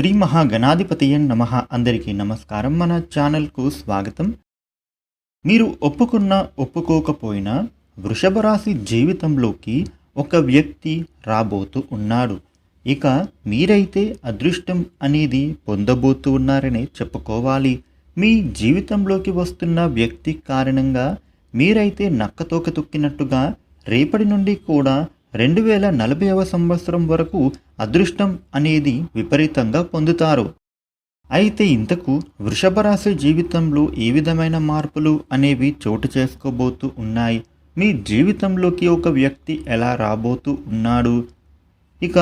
శ్రీ మహాగణాధిపతియన్ నమ. అందరికీ నమస్కారం. మన ఛానల్కు స్వాగతం. మీరు ఒప్పుకున్నా ఒప్పుకోకపోయినా వృషభ రాశి జీవితంలోకి ఒక వ్యక్తి రాబోతూ ఉన్నాడు. ఇక మీరైతే అదృష్టం అనేది పొందబోతూ ఉన్నారని చెప్పుకోవాలి. మీ జీవితంలోకి వస్తున్న వ్యక్తి కారణంగా మీరైతే నక్కతోక తొక్కినట్టుగా రేపటి నుండి కూడా రెండు వేల నలభైవ సంవత్సరం వరకు అదృష్టం అనేది విపరీతంగా పొందుతారు. అయితే ఇంతకు వృషభరాశి జీవితంలో ఏ విధమైన మార్పులు అనేవి చోటు చేసుకోబోతూ ఉన్నాయి? మీ జీవితంలోకి ఒక వ్యక్తి ఎలా రాబోతూ ఉన్నాడు? ఇక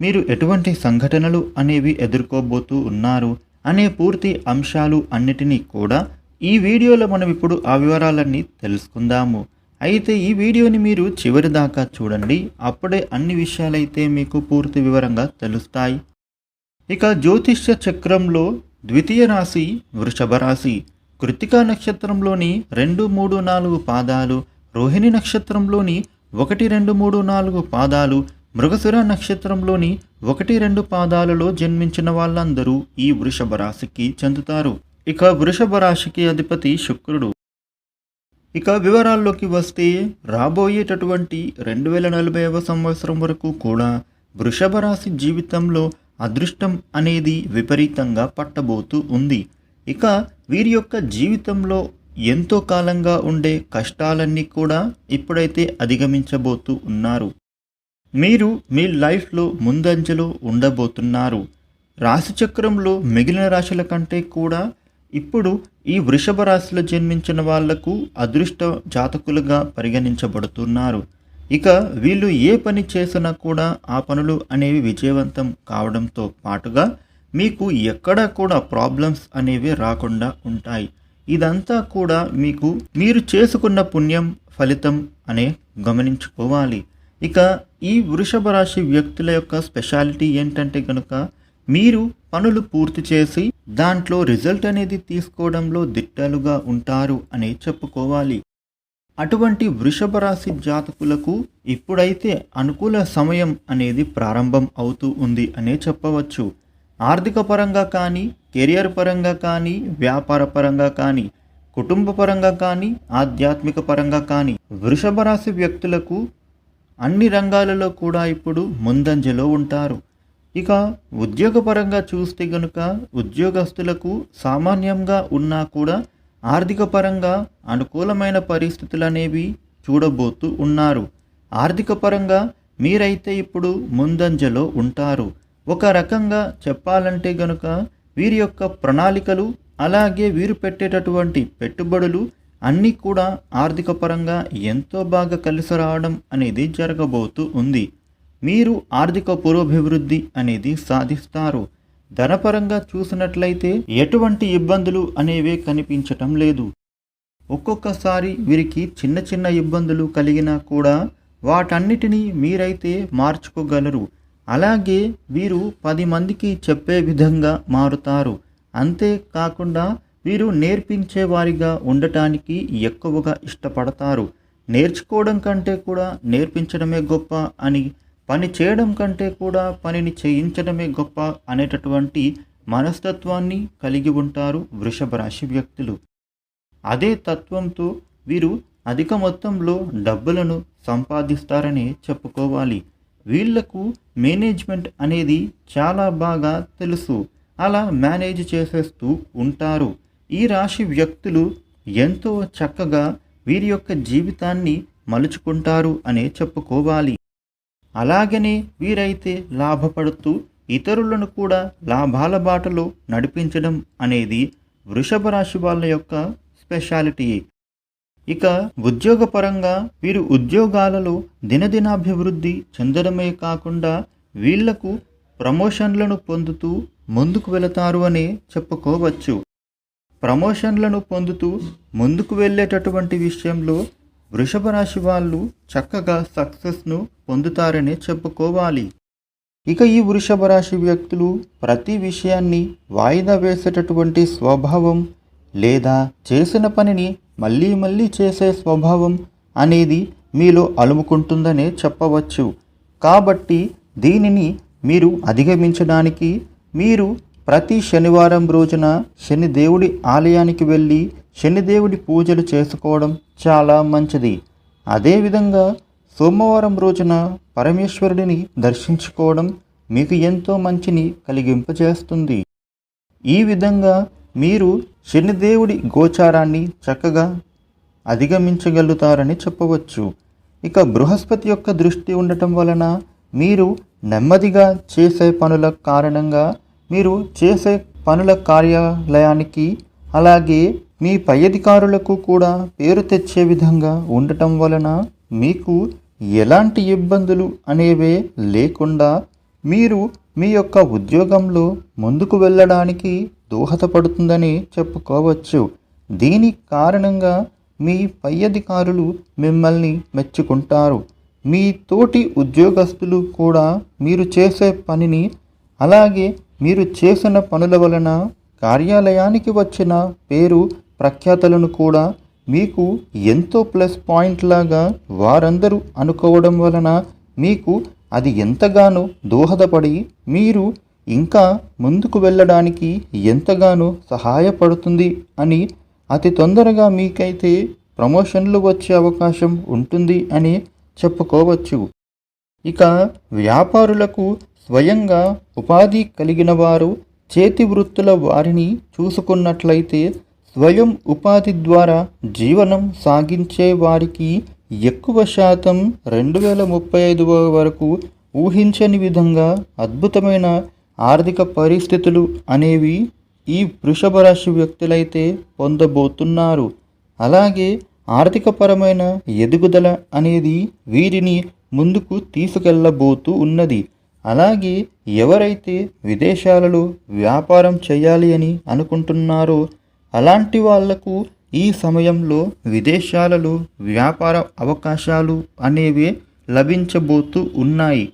మీరు ఎటువంటి సంఘటనలు అనేవి ఎదుర్కోబోతూ ఉన్నారు? అనే పూర్తి అంశాలు అన్నిటినీ కూడా ఈ వీడియోలో మనం ఇప్పుడు ఆ వివరాలన్నీ తెలుసుకుందాము. అయితే ఈ వీడియోని మీరు చివరి దాకా చూడండి. అప్పుడే అన్ని విషయాలైతే మీకు పూర్తి వివరంగా తెలుస్తాయి. ఇక జ్యోతిష్య చక్రంలో ద్వితీయ రాశి వృషభ రాశి. కృతికా నక్షత్రంలోని రెండు మూడు నాలుగు పాదాలు రోహిణి నక్షత్రంలోని ఒకటి రెండు మూడు నాలుగు పాదాలు మృగసుర నక్షత్రంలోని ఒకటి రెండు పాదాలలో జన్మించిన వాళ్ళందరూ ఈ వృషభ రాశికి చెందుతారు. ఇక వృషభ రాశికి అధిపతి శుక్రుడు. ఇక వివరాల్లోకి వస్తే రాబోయేటటువంటి రెండు వేల నలభైవ సంవత్సరం వరకు కూడా వృషభ రాశి జీవితంలో అదృష్టం అనేది విపరీతంగా పట్టబోతూ ఉంది. ఇక వీరి యొక్క జీవితంలో ఎంతో కాలంగా ఉండే కష్టాలన్నీ కూడా ఇప్పుడైతే అధిగమించబోతూ ఉన్నారు. మీరు మీ లైఫ్లో ముందంజలో ఉండబోతున్నారు. రాశిచక్రంలో మిగిలిన రాశుల కంటే కూడా ఇప్పుడు ఈ వృషభ రాశిలో జన్మించిన వాళ్ళకు అదృష్ట జాతకులుగా పరిగణించబడుతున్నారు. ఇక వీళ్ళు ఏ పని చేసినా కూడా ఆ పనులు అనేవి విజయవంతం కావడంతో పాటుగా మీకు ఎక్కడా కూడా ప్రాబ్లమ్స్ అనేవి రాకుండా ఉంటాయి. ఇదంతా కూడా మీకు మీరు చేసుకున్న పుణ్యం ఫలితం అనే గమనించుకోవాలి. ఇక ఈ వృషభ రాశి వ్యక్తుల యొక్క స్పెషాలిటీ ఏంటంటే కనుక మీరు పనులు పూర్తి చేసి దాంట్లో రిజల్ట్ అనేది తీసుకోవడంలో దిట్టలుగా ఉంటారు అని చెప్పుకోవాలి. అటువంటి వృషభ రాశి జాతకులకు ఇప్పుడైతే అనుకూల సమయం అనేది ప్రారంభం అవుతూ ఉంది అనే చెప్పవచ్చు. ఆర్థిక పరంగా కానీ కెరియర్ పరంగా కానీ వ్యాపార పరంగా కానీ కుటుంబ పరంగా కానీ ఆధ్యాత్మిక పరంగా కానీ వృషభ రాశి వ్యక్తులకు అన్ని రంగాలలో కూడా ఇప్పుడు ముందంజలో ఉంటారు. ఇక ఉద్యోగపరంగా చూస్తే గనుక ఉద్యోగస్తులకు సామాన్యంగా ఉన్నా కూడా ఆర్థిక పరంగా అనుకూలమైన పరిస్థితులు అనేవి చూడబోతూ ఉన్నారు. ఆర్థిక పరంగా మీరైతే ఇప్పుడు ముందంజలో ఉంటారు. ఒక రకంగా చెప్పాలంటే గనుక వీరి యొక్క ప్రణాళికలు అలాగే వీరు పెట్టేటటువంటి పెట్టుబడులు అన్నీ కూడా ఆర్థిక పరంగా ఎంతో బాగా కలిసి రావడం అనేది జరగబోతూ ఉంది. మీరు ఆర్థిక పురోభివృద్ధి అనేది సాధిస్తారు. ధనపరంగా చూసినట్లయితే ఎటువంటి ఇబ్బందులు అనేవే కనిపించటం లేదు. ఒక్కొక్కసారి వీరికి చిన్న చిన్న ఇబ్బందులు కలిగినా కూడా వాటన్నిటినీ మీరైతే మార్చుకోగలరు. అలాగే వీరు పది మందికి చెప్పే విధంగా మారుతారు. అంతేకాకుండా వీరు నేర్పించేవారిగా ఉండటానికి ఎక్కువగా ఇష్టపడతారు. నేర్చుకోవడం కంటే కూడా నేర్పించడమే గొప్ప అని పని చేయడం కంటే కూడా పనిని చేయించడమే గొప్ప అనేటటువంటి మనస్తత్వాన్ని కలిగి ఉంటారు వృషభ రాశి వ్యక్తులు. అదే తత్వంతో వీరు అధిక మొత్తంలో డబ్బులను సంపాదిస్తారని చెప్పుకోవాలి. వీళ్ళకు మేనేజ్మెంట్ అనేది చాలా బాగా తెలుసు. అలా మేనేజ్ చేసేస్తూ ఉంటారు. ఈ రాశి వ్యక్తులు ఎంతో చక్కగా వీరి యొక్క జీవితాన్ని మలుచుకుంటారు అనే చెప్పుకోవాలి. అలాగనే వీరైతే లాభపడుతూ ఇతరులను కూడా లాభాల బాటలో నడిపించడం అనేది వృషభ రాశి వాళ్ళ యొక్క స్పెషాలిటీ. ఇక ఉద్యోగపరంగా వీరు ఉద్యోగాలలో దినదినాభివృద్ధి చెందడమే కాకుండా వీళ్ళకు ప్రమోషన్లను పొందుతూ ముందుకు వెళతారు అని చెప్పుకోవచ్చు. ప్రమోషన్లను పొందుతూ ముందుకు వెళ్ళేటటువంటి విషయంలో వృషభ రాశి వాళ్ళు చక్కగా సక్సెస్ను పొందుతారనే చెప్పుకోవాలి. ఇక ఈ వృషభ రాశి వ్యక్తులు ప్రతి విషయాన్ని వాయిదా వేసేటటువంటి స్వభావం లేదా చేసిన పనిని మళ్ళీ మళ్ళీ చేసే స్వభావం అనేది మీలో అలుముకుంటుందనే చెప్పవచ్చు. కాబట్టి దీనిని మీరు అధిగమించడానికి మీరు ప్రతి శనివారం రోజున శనిదేవుడి ఆలయానికి వెళ్ళి శనిదేవుడి పూజలు చేసుకోవడం చాలా మంచిది. అదేవిధంగా సోమవారం రోజున పరమేశ్వరుడిని దర్శించుకోవడం మీకు ఎంతో మంచిని కలిగింపజేస్తుంది ఈ విధంగా మీరు శనిదేవుడి గోచారాన్ని చక్కగా అధిగమించగలుగుతారని చెప్పవచ్చు. ఇక బృహస్పతి యొక్క దృష్టి ఉండటం వలన మీరు నెమ్మదిగా చేసే పనుల కారణంగా మీరు చేసే పనుల కార్యాలయానికి అలాగే మీ పై అధికారులకు కూడా పేరు తెచ్చే విధంగా ఉండటం వలన మీకు ఎలాంటి ఇబ్బందులు అనేవే లేకుండా మీరు మీ యొక్క ఉద్యోగంలో ముందుకు వెళ్ళడానికి దోహదపడుతుందని చెప్పుకోవచ్చు. దీని కారణంగా మీ పై అధికారులు మిమ్మల్ని మెచ్చుకుంటారు. మీ తోటి ఉద్యోగస్తులు కూడా మీరు చేసే పనిని అలాగే మీరు చేసిన పనుల వలన కార్యాలయానికి వచ్చిన పేరు ప్రఖ్యాతలను కూడా మీకు ఎంతో ప్లస్ పాయింట్ లాగా వారందరూ అనుకోవడం వలన మీకు అది ఎంతగానో దోహదపడి మీరు ఇంకా ముందుకు వెళ్ళడానికి ఎంతగానో సహాయపడుతుంది అని అతి తొందరగా మీకైతే ప్రమోషన్లు వచ్చే అవకాశం ఉంటుంది అని చెప్పుకోవచ్చు. ఇక వ్యాపారులకు స్వయంగా ఉపాధి కలిగిన వారు చేతి వృత్తుల వారిని చూసుకున్నట్లయితే స్వయం ఉపాధి ద్వారా జీవనం సాగించే వారికి ఎక్కువ శాతం రెండు వేల ముప్పై ఐదు వరకు ఊహించని విధంగా అద్భుతమైన ఆర్థిక పరిస్థితులు అనేవి ఈ వృషభ రాశి వ్యక్తులైతే పొందబోతున్నారు. అలాగే ఆర్థికపరమైన ఎదుగుదల అనేది వీరిని ముందుకు తీసుకెళ్ళబోతూ ఉన్నది. అలాగే ఎవరైతే విదేశాలలో వ్యాపారం చేయాలి అని అనుకుంటున్నారో అలాంటి వాళ్ళకు ఈ సమయంలో విదేశాలలో వ్యాపార అవకాశాలు అనేవి లభించబోతూ ఉన్నాయి.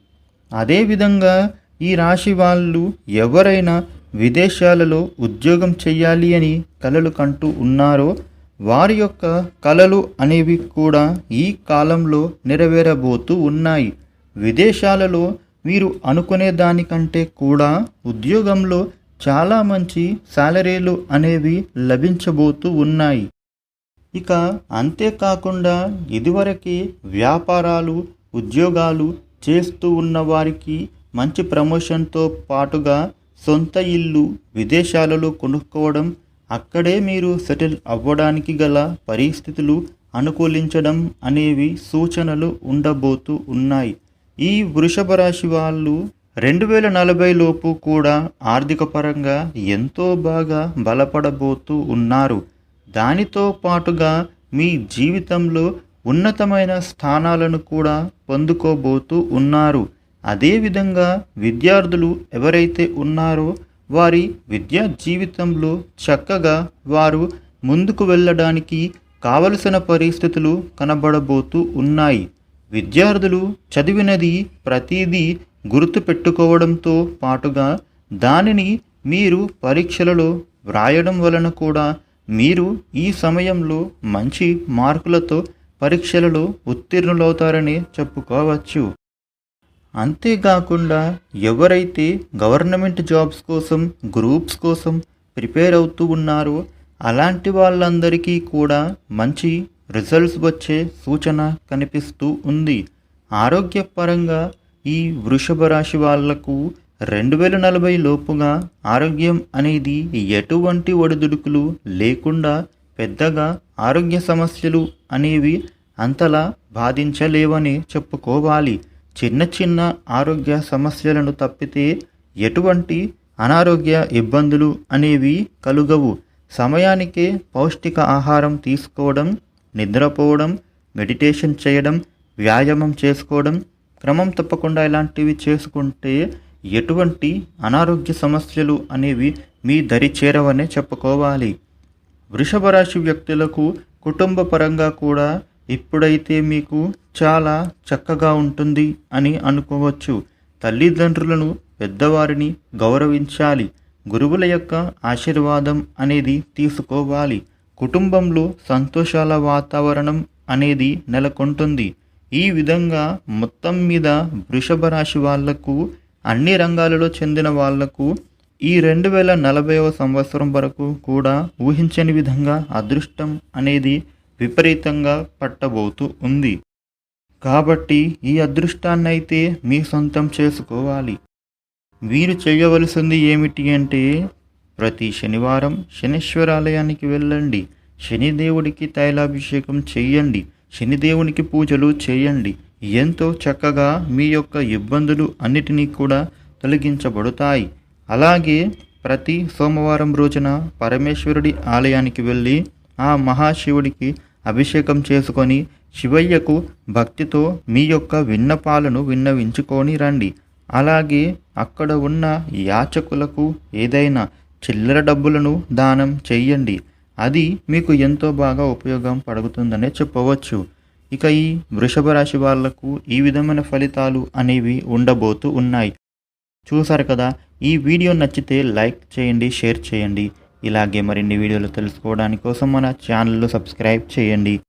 అదేవిధంగా ఈ రాశి వాళ్ళు ఎవరైనా విదేశాలలో ఉద్యోగం చేయాలి అని కలలు కంటూ ఉన్నారో వారి యొక్క కలలు అనేవి కూడా ఈ కాలంలో నెరవేరబోతూ ఉన్నాయి. విదేశాలలో మీరు అనుకునే దానికంటే కూడా ఉద్యోగంలో చాలా మంచి శాలరీలు అనేవి లభించబోతూ ఉన్నాయి. ఇక అంతేకాకుండా ఇదివరకే వ్యాపారాలు ఉద్యోగాలు చేస్తూ ఉన్న వారికి మంచి ప్రమోషన్తో పాటుగా సొంత ఇల్లు విదేశాలలో కొనుక్కోవడం అక్కడే మీరు సెటిల్ అవ్వడానికి గల పరిస్థితులు అనుకూలించడం అనేవి సూచనలు ఉండబోతూ ఉన్నాయి. ఈ వృషభ రాశి వాళ్ళు రెండు వేల నలభై లోపు కూడా ఆర్థిక పరంగా ఎంతో బాగా బలపడబోతూ ఉన్నారు. దానితో పాటుగా మీ జీవితంలో ఉన్నతమైన స్థానాలను కూడా పొందుకోబోతూ ఉన్నారు. అదేవిధంగా విద్యార్థులు ఎవరైతే ఉన్నారో వారి విద్యా జీవితంలో చక్కగా వారు ముందుకు వెళ్ళడానికి కావలసిన పరిస్థితులు కనబడబోతూ ఉన్నాయి. విద్యార్థులు చదివినది ప్రతిదీ గుర్తు పెట్టుకోవడంతో పాటుగా దానిని మీరు పరీక్షలలో వ్రాయడం వలన కూడా మీరు ఈ సమయంలో మంచి మార్కులతో పరీక్షలలో ఉత్తీర్ణులవుతారని చెప్పుకోవచ్చు. అంతేకాకుండా ఎవరైతే గవర్నమెంట్ జాబ్స్ కోసం గ్రూప్స్ కోసం ప్రిపేర్ అవుతూ ఉన్నారో అలాంటి వాళ్ళందరికీ కూడా మంచి రిజల్ట్స్ వచ్చే సూచన కనిపిస్తూ ఉంది. ఆరోగ్యపరంగా ఈ వృషభ రాశి వాళ్ళకు రెండు వేల నలభై లోపుగా ఆరోగ్యం అనేది ఎటువంటి ఒడిదుడుకులు లేకుండా పెద్దగా ఆరోగ్య సమస్యలు అనేవి అంతలా బాధించలేవని చెప్పుకోవాలి. చిన్న చిన్న ఆరోగ్య సమస్యలను తప్పితే ఎటువంటి అనారోగ్య ఇబ్బందులు అనేవి కలుగవు. సమయానికే పౌష్టిక ఆహారం తీసుకోవడం నిద్రపోవడం మెడిటేషన్ చేయడం వ్యాయామం చేసుకోవడం క్రమం తప్పకుండా ఇలాంటివి చేసుకుంటే ఎటువంటి అనారోగ్య సమస్యలు అనేవి మీ దరి చేరవనే చెప్పుకోవాలి. వృషభ రాశి వ్యక్తులకు కుటుంబ పరంగా కూడా ఇప్పుడైతే మీకు చాలా చక్కగా ఉంటుంది అని అనుకోవచ్చు. తల్లిదండ్రులను పెద్దవారిని గౌరవించాలి. గురువుల యొక్క ఆశీర్వాదం అనేది తీసుకోవాలి. కుటుంబంలో సంతోషాల వాతావరణం అనేది నెలకొంటుంది. ఈ విధంగా మొత్తం మీద వృషభ రాశి వాళ్ళకు అన్ని రంగాలలో చెందిన వాళ్ళకు ఈ రెండు వేల నలభైవ సంవత్సరం వరకు కూడా ఊహించని విధంగా అదృష్టం అనేది విపరీతంగా పట్టబోతూ ఉంది. కాబట్టి ఈ అదృష్టాన్ని అయితే మీ సొంతం చేసుకోవాలి. మీరు చేయవలసింది ఏమిటి అంటే ప్రతి శనివారం శనీశ్వరాలయానికి వెళ్ళండి. శనిదేవుడికి తైలాభిషేకం చెయ్యండి శనిదేవునికి పూజలు చేయండి. ఎంతో చక్కగా మీ యొక్క ఇబ్బందులు అన్నిటినీ కూడా తొలగించబడతాయి. అలాగే ప్రతి సోమవారం రోజున పరమేశ్వరుడి ఆలయానికి వెళ్ళి ఆ మహాశివుడికి అభిషేకం చేసుకొని శివయ్యకు భక్తితో మీ యొక్క విన్నపాలను విన్నవించుకొని రండి. అలాగే అక్కడ ఉన్న యాచకులకు ఏదైనా చిల్లర డబ్బులను దానం చెయ్యండి అది మీకు ఎంతో బాగా ఉపయోగం పడుతుందనే చెప్పవచ్చు. ఇక ఈ వృషభ రాశి వాళ్ళకు ఈ విధమైన ఫలితాలు అనేవి ఉండబోతూ ఉన్నాయి. చూసారు కదా? ఈ వీడియో నచ్చితే లైక్ చేయండి షేర్ చేయండి. ఇలాగే మరిన్ని వీడియోలు తెలుసుకోవడానికి కోసం మన ఛానల్లో సబ్స్క్రైబ్ చేయండి.